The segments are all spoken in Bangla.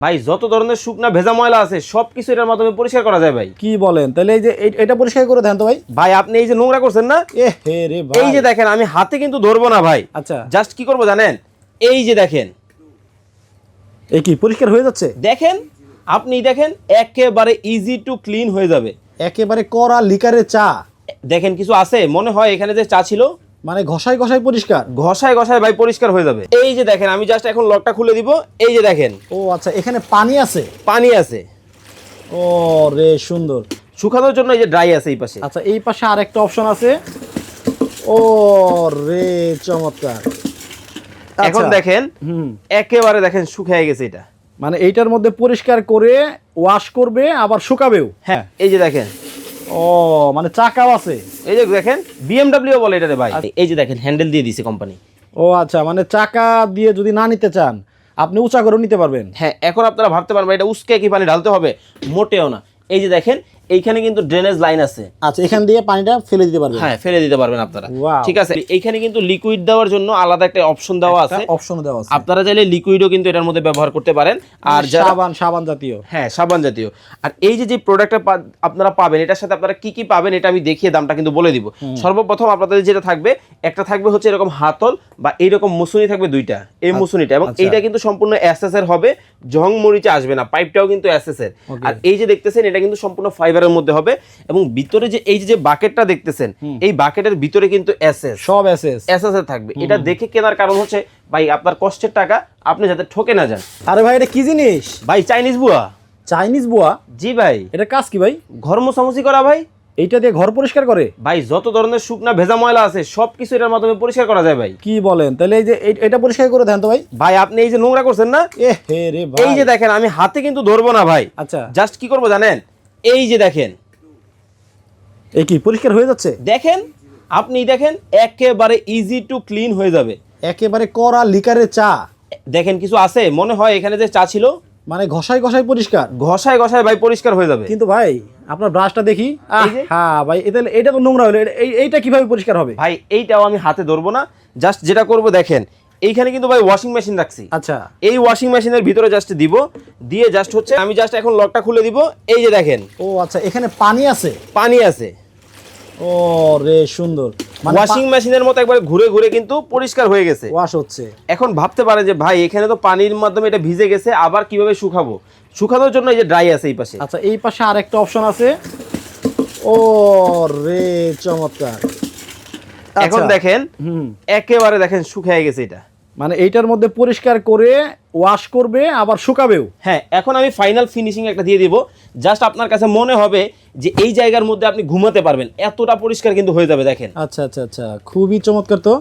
ভাই যত ধরনের শুকনা ভেজা ময়লা আছে সবকিছু এটার মাধ্যমে পরিষ্কার করা যায় ভাই। কি বলেন? তাহলে এই যে এটা পরিষ্কার করে দেন তো ভাই। ভাই আপনি এই যে নোংরা করছেন না এই যে দেখেন আমি হাতে কিন্তু ধরবো না ভাই। আচ্ছা। জাস্ট কি করব জানেন? এই যে দেখেন। এই কি পরিষ্কার হয়ে যাচ্ছে? দেখেন আপনি দেখেন একেবারে ইজি টু ক্লিন হয়ে যাবে। একেবারে কড়া লিকারের চা। দেখেন কিছু আছে? মনে হয় এখানে যে চা ছিল মানে ঘষাই ঘষাই পরিষ্কার? ঘষায় ঘষাই ভাই পরিষ্কার হয়ে যাবে। এই যে দেখেন আমি জাস্ট এখন লকটা খুলে দিব। এই যে দেখেন। ও আচ্ছা এখানে পানি আছে? পানি আছে। ও রে সুন্দর। শুকানোর জন্য এই যে ড্রাই আছে এই পাশে। আচ্ছা এই পাশে আরেকটা অপশন আছে। ও রে চমৎকার। এখন আচ্ছা, দেখেন হুম। একেবারে দেখেন শুকিয়ে গেছে এটা। মানে এইটার মধ্যে পরিষ্কার করে ওয়াশ করবে আবার শুকাবেও। হ্যাঁ এই যে দেখেন। ও মানে চাকাও আছে। এই যে দেখেন বিএমডব্লিউ বলে এটাতে ভাই। এই যে দেখেন হ্যান্ডেল দিয়ে দিছে কোম্পানি ও আচ্ছা মানে চাকা দিয়ে যদি না নিতে চান আপনি উঁচা করেও নিতে পারবেন। হ্যাঁ এখন আপনারা ভাবতে পারবেন এটা উস্কে কি পানি ঢালতে হবে? মোটেও না। এই যে দেখেন এইখানে কিন্তু ড্রেনেজ লাইন আছে। আচ্ছা এখান দিয়ে পানিটা ফেলে দিতে পারবেন? হ্যাঁ ফেলে দিতে পারবেন আপনারা। ঠিক আছে? এইখানে কিন্তু লিকুইড দেওয়ার জন্য আলাদা একটা অপশন দেওয়া আছে। অপশন দেওয়া আছে। আপনারা চাইলে লিকুইডও কিন্তু এটার মধ্যে ব্যবহার করতে পারেন। আর সাবান সাবান জাতীয়। হ্যাঁ সাবান জাতীয়। আর এই যে যে প্রোডাক্টটা আপনারা পাবেন এটার সাথে আপনারা কি কি পাবেন এটা আমি দেখিয়ে দামটা কিন্তু বলে দিব। সর্বপ্রথম আপনাদের যেটা থাকবে একটা থাকবে হচ্ছে এরকম হাতল বা এইরকম মুসুনি থাকবে দুইটা এই মুসুনিটা। এবং আচ্ছা। এইটা কিন্তু সম্পূর্ণ এসএস এর হবে জং মরিচে আসবে না পাইপটাও কিন্তু এসএস এর আর এই যে দেখতেছেন এটা কিন্তু সম্পূর্ণ ফাইবারের মধ্যে হবে এবং ভিতরে যে এই যে বাকেটটা দেখতেছেন এই বাকেটের ভিতরে কিন্তু এসএস সব এসএস এসএস এর থাকবে। এটা দেখে কেনার কারণ হচ্ছে ভাই আপনার কষ্টের টাকা আপনি যাতে ঠকে না যান। আরে ভাই এটা কি জিনিস? ভাই চাইনিজ বুয়া। চাইনিজ বুয়া? জি ভাই। এটা কাজ কি ভাই? ঘর মোছামুছি করা ভাই। এইটা দিয়ে ঘর পরিষ্কার করে? ভাই যত ধরনের শুকনা ভেজা ময়লা আছে সবকিছু এটার মাধ্যমে পরিষ্কার করা যায় ভাই। কি বলেন? তাহলে এই যে এটা পরিষ্কার করে দেন তো ভাই। ভাই আপনি এই যে নোংরা করছেন না? এ এই যে দেখেন আমি হাতে কিন্তু ধরবো না ভাই। আচ্ছা। জাস্ট কি করব জানেন? এই যে দেখেন। এই কি পরিষ্কার হয়ে যাচ্ছে? দেখেন আপনি দেখেন একেবারে ইজি টু ক্লিন হয়ে যাবে। একেবারে কড়া লিকারের চা। দেখেন কিছু আছে? মনে হয় এখানে যে চা ছিল মানে ঘষাই ঘষাই পরিষ্কার। ঘষায় ঘষায় ভাই পরিষ্কার হয়ে যাবে। কিন্তু ভাই আপনার ব্রাশটা দেখি। হ্যাঁ ভাই এটা এটা তো নোংরা হলো। এই- এইটা কীভাবে পরিষ্কার হবে? ভাই এইটাও আমি হাতে ধরবো না। জাস্ট যেটা করব দেখেন এইখানে কিন্তু ভাই ওয়াশিং মেশিন রাখছি। আচ্ছা। এই ওয়াশিং মেশিনের ভিতরে জাস্ট দিব দিয়ে জাস্ট হচ্ছে আমি জাস্ট এখন লকটা খুলে দিব এই যে দেখেন। ও আচ্ছা এখানে পানি আছে? পানি আছে। ও রে সুন্দর। ওয়াশিং মেশিনের মতো একবার ঘুরে ঘুরে কিন্তু পরিষ্কার হয়ে গেছে। ওয়াশ হচ্ছে। এখন ভাবতে পারে যে ভাই এখানে তো পানির মাধ্যমে এটা ভিজে গেছে আবার কীভাবে শুকাবো? শুকানোর জন্য এই যে ড্রাই আছে এই পাশে। আচ্ছা এই পাশে আরেকটা অপশন আছে। ও রে চমৎকার। এখন আচ্ছা, দেখেন হুম। একেবারে দেখেন শুকিয়ে গেছে এটা। মানে এইটার মধ্যে পরিষ্কার করে ওয়াশ করবে আবার শুকাবেও। হ্যাঁ এখন আমি ফাইনাল ফিনিশিং একটা দিয়ে দিব। জাস্ট আপনার কাছে মনে হবে যে এই জায়গার মধ্যে আপনি ঘুমাতে পারবেন। এতটা পরিষ্কার কিন্তু হয়ে যাবে দেখেন। আচ্ছা আচ্ছা আচ্ছা খুবই চমৎকার তো।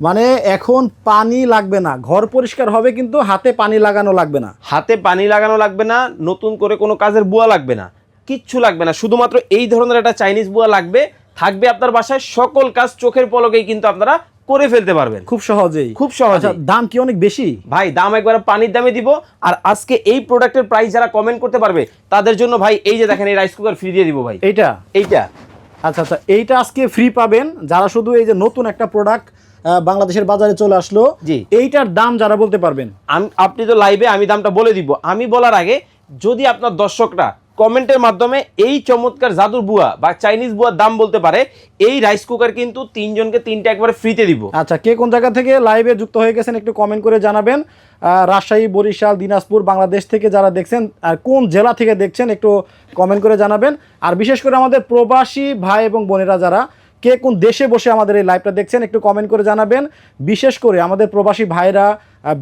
মানে এখন পানি লাগবে না। ঘর পরিষ্কার হবে কিন্তু হাতে পানি লাগানো লাগবে না। হাতে পানি লাগানো লাগবে না নতুন করে কোনো কাজের বুয়া লাগবে না। কিচ্ছু লাগবে না। শুধুমাত্র এই ধরনের একটা চাইনিজ বুয়া লাগবে। থাকবে আপনার বাসায় সকল কাজ চোখের পলকেই কিন্তু আপনারা করে ফেলতে পারবেন। খুব সহজেই। খুব সহজে আচ্ছা দাম কি অনেক বেশি? ভাই দাম একবার পানির দামে দিব। আর আজকে এই প্রোডাক্টের প্রাইস যারা কমেন্ট করতে পারবে তাদের জন্য ভাই এই যে দেখেন এই রাইস কুকার ফ্রি দিয়ে দিব ভাই। এইটা? এইটা। আচ্ছা আচ্ছা এইটা আজকে ফ্রি পাবেন। যারা শুধু এই যে নতুন একটা প্রোডাক্ট বাংলাদেশের বাজারে চলে আসলো জি। এইটার দাম যারা বলতে পারবেন? আপনি তো লাইভে আমি দামটা বলে দিব। আমি বলার আগে যদি আপনার দর্শকরা কমেন্টের মাধ্যমে এই চমৎকার জাদুর বুয়া বা চাইনিজ বুয়ার দাম বলতে পারে, এই রাইস কুকার কিন্তু তিনজনকে তিনটা একবারে ফ্রিতে দিব। আচ্ছা কে কোন জায়গা থেকে লাইভে যুক্ত হয়ে গেছেন একটু কমেন্ট করে জানাবেন। রাজশাহী, বরিশাল, দিনাজপুর, বাংলাদেশ থেকে যারা দেখছেন, আর কোন জেলা থেকে দেখছেন একটু কমেন্ট করে জানাবেন। আর বিশেষ করে আমাদের প্রবাসী ভাই এবং বোনেরা যারা, কে কোন দেশে বসে আমাদের এই লাইভটা দেখছেন একটু কমেন্ট করে জানাবেন। বিশেষ করে আমাদের প্রবাসী ভাইরা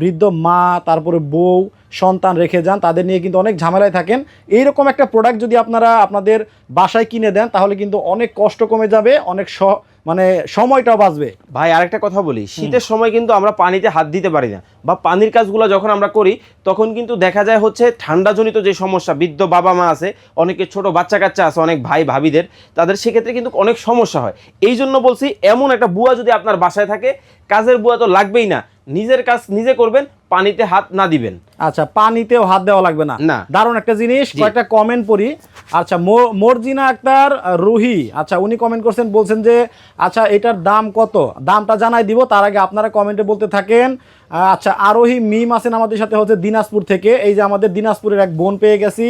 বৃদ্ধ মা তারপরে বউ সন্তান রেখে যান তাদের নিয়ে কিন্তু অনেক ঝামেলায় থাকেন। এইরকম একটা প্রোডাক্ট যদি আপনারা আপনাদের বাসায় কিনে দেন তাহলে কিন্তু অনেক কষ্ট কমে যাবে অনেক স মানে সময়টাও বাঁচবে। ভাই আরেকটা কথা বলি। শীতের সময় কিন্তু আমরা পানিতে হাত দিতে পারি না বা পানির কাজগুলো যখন আমরা করি তখন কিন্তু দেখা যায় হচ্ছে ঠান্ডাজনিত যে সমস্যা বৃদ্ধ বাবা মা আছে অনেকে ছোট বাচ্চা কাচ্চা আছে অনেক ভাই ভাবিদের তাদের সেক্ষেত্রে কিন্তু অনেক সমস্যা হয়। এই জন্য বলছি এমন একটা বুয়া যদি আপনার বাসায় থাকে কাজের বুয়া তো লাগবেই না। নিজের কাজ নিজে করবেন পানিতে হাত না দিবেন। আচ্ছা পানিতেও হাত দেওয়া লাগবে না। না। দারুণ একটা জিনিস কয়েকটা কমেন্ট পড়ি। আচ্ছা মর্জিনা আক্তার রুহি। আচ্ছা উনি কমেন্ট করছেন বলছেন যে আচ্ছা এটার দাম কত? দামটা জানাই দিব তার আগে আপনারা কমেন্টে বলতে থাকেন। আচ্ছা আরোহী মিম আছেন আমাদের সাথে হচ্ছে দিনাজপুর থেকে। এই যে আমাদের দিনাজপুরের এক বোন পেয়ে গেছি।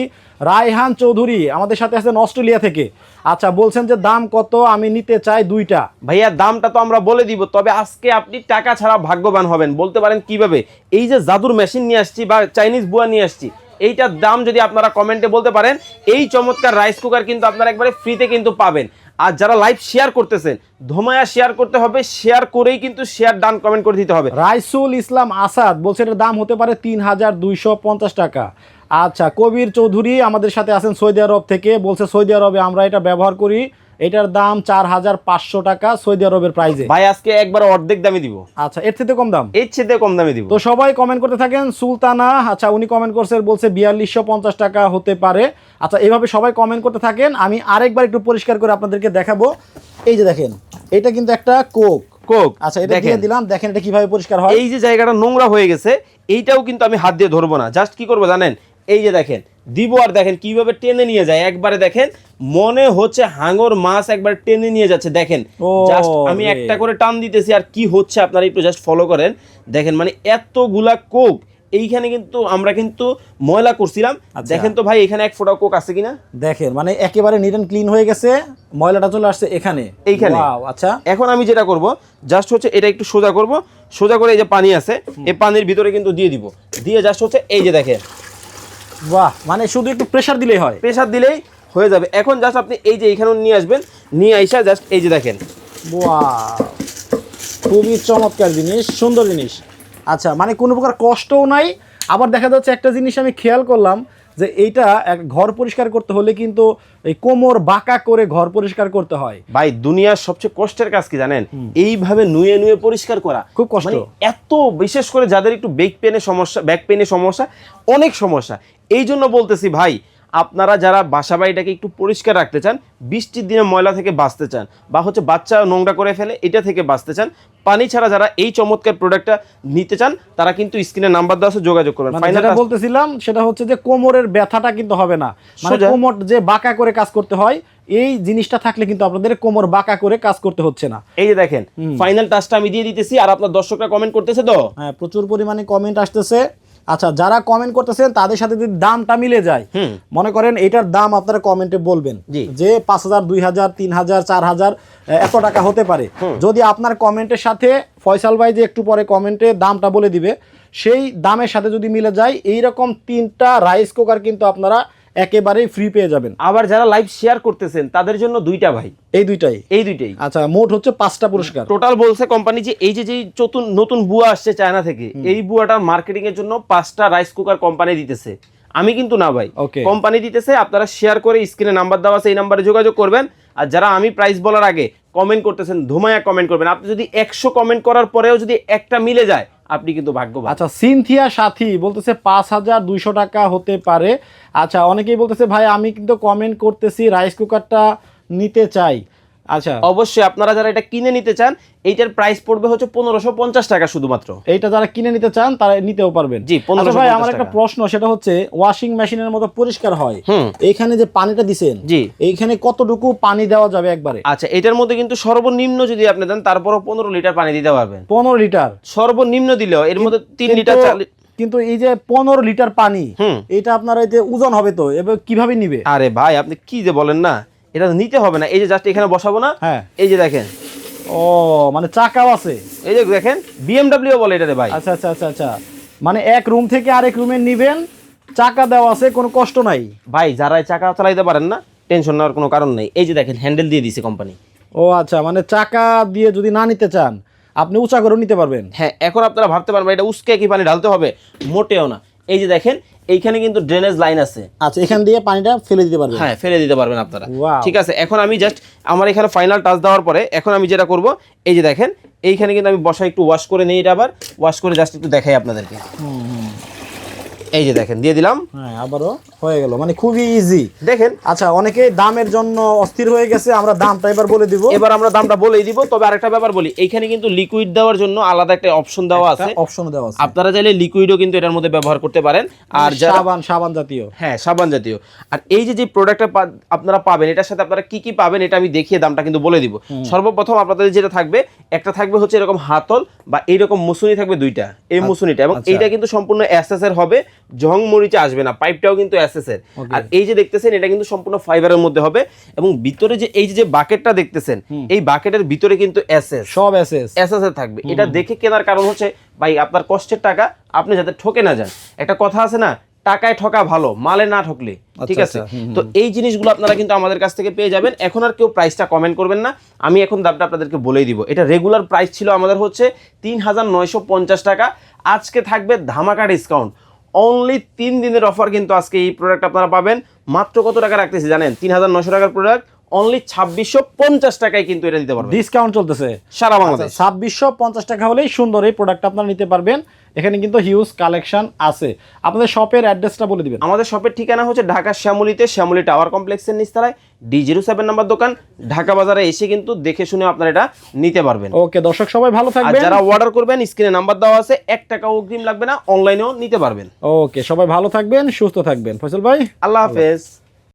রায়হান চৌধুরী আমাদের সাথে আছেন অস্ট্রেলিয়া থেকে। আচ্ছা বলছেন যে দাম কত? আমি নিতে চাই দুইটা। ভাইয়া দামটা তো আমরা বলে দিব তবে আজকে আপনি টাকা ছাড়া ভাগ্যবান হবেন। বলতে পারেন কীভাবে? এই যে জাদুর মেশিন নিয়ে আসছি বা চাইনিজ বুয়া নিয়ে আসছি এইটার দাম যদি আপনারা কমেন্টে বলতে পারেন এই চমৎকার রাইস কুকার কিন্তু আপনারা একবারে ফ্রিতে কিন্তু পাবেন। আর যারা লাইভ শেয়ার করতেছেন ধোমায়া শেয়ার করতে হবে শেয়ার করেই কিন্তু শেয়ার ডান কমেন্ট করে দিতে হবে। রাইসুল ইসলাম আসাদ বলছে এটার দাম হতে পারে তিন হাজার দুইশো পঞ্চাশ টাকা। আচ্ছা কবির চৌধুরী আমাদের সাথে আছেন সৌদি আরব থেকে। বলছে সৌদি আরবে আমরা এটা ব্যবহার করি। এটার দাম চার হাজার পাঁচশো টাকা সৌদি আরবের প্রাইজে ভাই আজকে একবার অর্ধেক দামে দিব। আচ্ছা এর থেকে কম দাম? এর চেয়ে কম দামে দিব। তো সবাই কমেন্ট করতে থাকেন সুলতানা আচ্ছা উনি কমেন্ট করছে বলছে বিয়াল্লিশশো পঞ্চাশ টাকা হতে পারে। আচ্ছা এইভাবে সবাই কমেন্ট করতে থাকেন। আমি আরেকবার একটু পরিষ্কার করে আপনাদেরকে দেখাবো। এই যে দেখেন এটা কিন্তু একটা কোক। কোক আচ্ছা এটা দিয়ে দিলাম দেখেন এটা কীভাবে পরিষ্কার হয়। এই যে জায়গাটা নোংরা হয়ে গেছে এইটাও কিন্তু আমি হাত দিয়ে ধরবো না। জাস্ট কি করব জানেন? এই যে দেখেন দিব আর দেখেন কীভাবে টেনে নিয়ে যায়। একবারে দেখেন মনে হচ্ছে হাঙর মাছ একবার টেনে নিয়ে যাচ্ছে। দেখেন জাস্ট আমি একটা করে টান দিতেছি আর কি হচ্ছে আপনারা একটু জাস্ট ফলো করেন। দেখেন মানে এতগুলা কোক এইখানে কিন্তু আমরা কিন্তু ময়লা করছিলাম। আচ্ছা। দেখেন তো ভাই এখানে এক ফোঁটা কোক আছে কিনা? দেখেন মানে একেবারে নিট অ্যান্ড ক্লিন হয়ে গেছে ময়লাটা চলে আসছে এখানে। এইখানে। আচ্ছা। এখন আমি যেটা করব জাস্ট হচ্ছে এটা একটু সোজা করব। সোজা করে এই যে পানি আছে এই পানির ভিতরে কিন্তু দিয়ে দিব। দিয়ে জাস্ট হচ্ছে এই যে দেখেন বাহ মানে শুধু একটু প্রেসার দিলেই হয়। প্রেসার দিলেই হয়ে যাবে। এখন জাস্ট আপনি এই যে এখানে নিয়ে আসবেন নিয়ে আইসা জাস্ট এই যে দেখেন। খুবই চমৎকার জিনিস সুন্দর জিনিস। আচ্ছা মানে কোনো প্রকার কষ্টও নাই। আবার দেখা যাচ্ছে একটা জিনিস আমি খেয়াল করলাম যে এইটা ঘর পরিষ্কার করতে হলে কিন্তু এই কোমর বাঁকা করে ঘর পরিষ্কার করতে হয়। ভাই দুনিয়ার সবচেয়ে কষ্টের কাজ কি জানেন? এইভাবে নুয়ে নুয়ে পরিষ্কার করা। খুব কষ্ট। মানে এত বিশেষ করে যাদের একটু বেক পেনে সমস্যা ব্যাক পেনে সমস্যা অনেক সমস্যা। এই জন্য বলতেছি ভাই আপনারা যারা বাসা বাড়িটাকে একটু পরিষ্কার রাখতে চান বৃষ্টির দিনে ময়লা থেকে বাঁচতে চান বা হচ্ছে বাচ্চা নোংরা করে ফেলে এটা থেকে বাঁচতে চান পানি ছাড়া যারা এই চমৎকার প্রোডাক্টটা নিতে চান তারা কিন্তু স্ক্রিনে নাম্বার দেওয়া আছে যোগাযোগ করবেন। মানে ফাইনাল বলতেছিলাম সেটা হচ্ছে যে কোমরের ব্যথাটা কিন্তু হবে না। মানে কোমর যে বাঁকা করে কাজ করতে হয় এই জিনিসটা থাকলে কিন্তু আপনাদের কোমর বাঁকা করে কাজ করতে হচ্ছে না। এই যে দেখেন ফাইনাল টাচটা আমি দিয়ে দিতেছি আর আপনার দর্শকরা কমেন্ট করতেছে তো? হ্যাঁ প্রচুর পরিমাণে কমেন্ট আসতেছে। আচ্ছা যারা কমেন্ট করতেছেন তাদের সাথে যদি দামটা মিলে যায় মনে করেন এটার দাম আপনারা কমেন্টে বলবেন। যে পাঁচ হাজার দুই হাজার তিন হাজার চার হাজার এত টাকা হতে পারে। যদি আপনার কমেন্টের সাথে ফয়সাল ভাই যে একটু পরে কমেন্টে দামটা বলে দিবে সেই দামের সাথে যদি মিলে যায় এইরকম তিনটা রাইস কুকার কিন্তু আপনারা একেবারেই ফ্রি পেয়ে যাবেন। আবার যারা লাইভ শেয়ার করতেছেন তাদের জন্য দুইটা ভাই। এই দুইটাই। এই দুইটাই। আচ্ছা মোট হচ্ছে পাঁচটা পুরস্কার। টোটাল বলছে কোম্পানি যে এই যে যে চতুন নতুন বুয়া আসছে চায়না থেকে এই বুয়াটার মার্কেটিং এর জন্য পাঁচটা রাইস কুকার কোম্পানি দিতেছে। আমি কিন্তু না ভাই. কোম্পানি দিতেছে আপনারা শেয়ার করে স্ক্রিনে নাম্বার দেওয়া আছে এই নাম্বারে যোগাযোগ করবেন। আর যারা আমি প্রাইস বলার আগে কমেন্ট করতেছেন ধুমায়া কমেন্ট করবেন। আপনি যদি একশো কমেন্ট করার পরেও যদি একটা মিলে যায় আপনি কিন্তু ভাগ্য আচ্ছা সিনথিয়া সাথী বলতেছে পাঁচ হাজার দুইশো টাকা হতে পারে। আচ্ছা অনেকেই বলতেছে, ভাই, আমি কিন্তু কমেন্ট করতেছি রাইস কুকারটা নিতে চাই। আচ্ছা। অবশ্যই আপনারা যারা এটা কিনে নিতে চান এইটার প্রাইস পড়বে হচ্ছে পনেরোশো পঞ্চাশ টাকা শুধুমাত্র। এইটা যারা কিনে নিতে চান তারা নিতেও পারবেন। জি, 1550 আচ্ছা ভাই আমার একটা প্রশ্ন সেটা হচ্ছে ওয়াশিং মেশিনের মতো পরিষ্কার হয়। এইখানে যে পানিটা দিছেন জি। এইখানে কতটুকু পানি দেওয়া যাবে একবারে? আচ্ছা এটার মধ্যে কিন্তু সর্বনিম্ন যদি আপনি দেন তারপরও পনেরো লিটার পানি দিতে পারবেন। পনেরো লিটার? সর্বনিম্ন দিলেও এর মধ্যে তিন লিটার কিন্তু এই যে পনেরো লিটার পানি। এটা আপনার এতে ওজন হবে তো এবার কীভাবে নিবে? আরে ভাই আপনি কি যে বলেন না? এটা তো নিতে হবে না এই যে জাস্ট এখানে বসাবো না হ্যাঁ। এই যে দেখেন। ও মানে চাকাও আছে। এই যে দেখেন বিএমডব্লিউ বলে এটাতে ভাই। আচ্ছা আচ্ছা আচ্ছা আচ্ছা। মানে এক রুম থেকে আরেক রুমে নিবেন চাকা দেওয়া আছে কোনো কষ্ট নাই। ভাই যারা চাকা চালাইতে পারেন না টেনশন নেওয়ার কোনো কারণ নেই। এই যে দেখেন হ্যান্ডেল দিয়ে দিছে কোম্পানি ও আচ্ছা মানে চাকা দিয়ে যদি না নিতে চান আপনি উঁচা করেও নিতে পারবেন। হ্যাঁ এখন আপনারা ভাবতে পারবেন এটা উস্কে কি পানি ঢালতে হবে? মোটেও না। এই যে দেখেন এইখানে কিন্তু ড্রেনেজ লাইন আছে। আচ্ছা এখান দিয়ে পানিটা ফেলে দিতে পারবেন। হ্যাঁ ফেলে দিতে পারবেন আপনারা। ঠিক আছে এখন আমি জাস্ট আমার এখানে ফাইনাল টাচ দেওয়ার পরে এখন আমি যেটা করব এই যে দেখেন এইখানে কিন্তু আমি বসা একটু ওয়াশ করে নিই এটা আবার। ওয়াশ করে জাস্ট একটু দেখাই আপনাদেরকে। এই যে দেখেন দিয়ে দিলাম। হ্যাঁ আবারও হয়ে গেল। মানে খুবই ইজি দেখেন। আচ্ছা অনেকে দামের জন্য অস্থির হয়ে গেছে আমরা দামটা এবার বলে দিব। এবার আমরা দামটা বলেই দিব তবে আরেকটা ব্যাপার বলি এখানে কিন্তু লিকুইড দেওয়ার জন্য আলাদা একটা অপশন দেওয়া আছে। অপশন দেওয়া আছে। আপনারা চাইলে লিকুইডও কিন্তু এটার মধ্যে ব্যবহার করতে পারেন। আর সাবান সাবান জাতীয়। হ্যাঁ সাবান জাতীয়। আর এই যে যে প্রোডাক্টটা আপনারা পাবেন এটার সাথে আপনারা কি কি পাবেন এটা আমি দেখিয়ে দামটা কিন্তু বলে দিব। সর্বপ্রথম আপনাদের যেটা থাকবে একটা থাকবে হচ্ছে এরকম হাতল বা এইরকম মুসুনি থাকবে দুইটা। এই মুসুনিটা। এবং আচ্ছা। এইটা কিন্তু সম্পূর্ণ এর হবে জং মরিচে আসবে না পাইপটাও কিন্তু এর। আর এই যে দেখতেছেন এটা কিন্তু সম্পূর্ণ ফাইবারের মধ্যে হবে এবং ভিতরে যে এই যে বাকেটটা দেখতেছেন এই বাকেটের ভিতরে কিন্তু এসএস সব এসএস এর থাকবে। এটা দেখে কেনার কারণ হচ্ছে ভাই আপনার কষ্টের টাকা আপনি যাতে ঠকে না যান। একটা কথা আছে না টাকায় ঠকা ভালো মালে না ঠকলে ঠিক আছে? আচ্ছা, তো এই জিনিসগুলো আপনারা কিন্তু আমাদের কাছ থেকে পেয়ে যাবেন। এখন আর কেউ প্রাইসটা কমেন্ট করবেন না। আমি এখন দামটা আপনাদেরকে বলেই দিব। এটা রেগুলার প্রাইস ছিল আমাদের হচ্ছে তিন হাজার নয়শো পঞ্চাশ টাকা। আজকে থাকবে ধামাকা ডিসকাউন্ট অনলি তিন দিনের অফার কিন্তু আজকে এই প্রোডাক্ট আপনারা পাবেন। মাত্র কত টাকা রাখতেছি জানেন? তিন হাজার নশো টাকার প্রোডাক্ট অনলি ছাব্বিশশো পঞ্চাশ টাকায় কিন্তু এটা দিতে পারবেন। ডিসকাউন্ট চলতেছে। সারা বাংলাদেশ। ছাব্বিশশো পঞ্চাশ টাকা হলেই সুন্দর এই প্রোডাক্ট আপনারা নিতে পারবেন। এখানে কিন্তু হিউজ কালেকশন আছে। আপনাদের শপের অ্যাড্রেসটা বলে দিবেন। আমাদের শপের ঠিকানা হচ্ছে ঢাকা শ্যামলিতে শ্যামলি টাওয়ার কমপ্লেক্সের নিচতলায় ডি জিরো সেভেন নাম্বার দোকান। ঢাকা বাজারে এসে কিন্তু দেখে শুনে আপনারা এটা নিতে পারবেন। ওকে দর্শক সবাই ভালো থাকবেন। যারা অর্ডার করবেন স্ক্রিনে নাম্বার দেওয়া আছে এক টাকা অগ্রিম লাগবে না অনলাইনেও নিতে পারবেন। ওকে সবাই ভালো থাকবেন সুস্থ থাকবেন। ফয়সল ভাই। আল্লাহ হাফেজ।